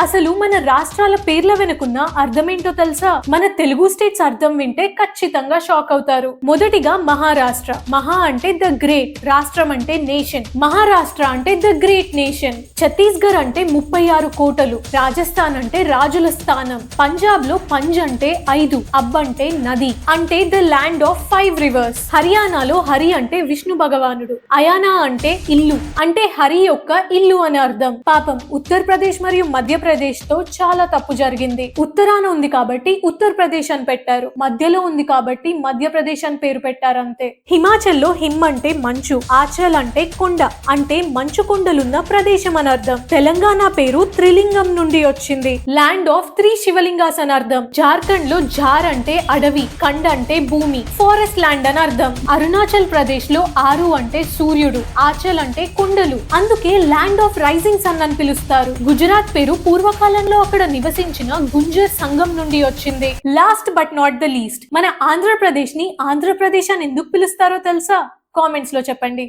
అసలు మన రాష్ట్రాల పేర్ల వెనుకున్న అర్థమేంటో తెలుసా? మన తెలుగు స్టేట్స్ అర్థం వింటే ఖచ్చితంగా షాక్ అవుతారు. మొదటిగా మహారాష్ట్ర. మహా అంటే ద గ్రేట్. రాష్ట్రం అంటే నేషన్. మహారాష్ట్ర అంటే ద గ్రేట్ నేషన్. ఛత్తీస్గఢ్ అంటే ముప్పై ఆరు కోటలు. రాజస్థాన్ అంటే రాజుల స్థానం. పంజాబ్లో పంజ్ అంటే ఐదు. అబ్ అంటే నది. అంటే the land of five rivers. హర్యానాలో హరి అంటే విష్ణు భగవానుడు. అయానా అంటే ఇల్లు. అంటే హరి యొక్క ఇల్లు అని అర్థం. పాపం ఉత్తరప్రదేశ్ మరియు మధ్యప్రదేశ్ తో చాలా తప్పు జరిగింది. ఉత్తరాన ఉంది కాబట్టి ఉత్తరప్రదేశ్ అని పెట్టారు. మధ్యలో ఉంది కాబట్టి మధ్యప్రదేశ్ అని పేరు పెట్టారు అంతే హిమాచల్లో హిమ్ అంటే మంచు ఆచల్ అంటే కొండ అంటే మంచు కొండలున్న ప్రదేశం అని అర్థం. తెలంగాణ పేరు త్రిలింగం నుండి వచ్చింది. ల్యాండ్ ఆఫ్ త్రీ శివలింగాస్ అని అర్థం. జార్ఖండ్లో జార్ అంటే అడవి కండ్ అంటే భూమి ఫారెస్ట్ ల్యాండ్ అని అర్థం. అరుణాచల్ ప్రదేశ్లో ఆరు అంటే సూర్యుడు ఆచల్ అంటే కొండలు. అందుకే ల్యాండ్ ఆఫ్ రైజింగ్ సన్ అని పిలుస్తారు. గుజరాత్ పేరు పూర్వకాలంలో అక్కడ నివసించిన గుంజర్ సంఘం నుండి వచ్చింది. Last but not the least మన ఆంధ్రప్రదేశ్ని ఆంధ్రప్రదేశ్ అని ఎందుకు పిలుస్తారో తెలుసా? కామెంట్స్లో చెప్పండి.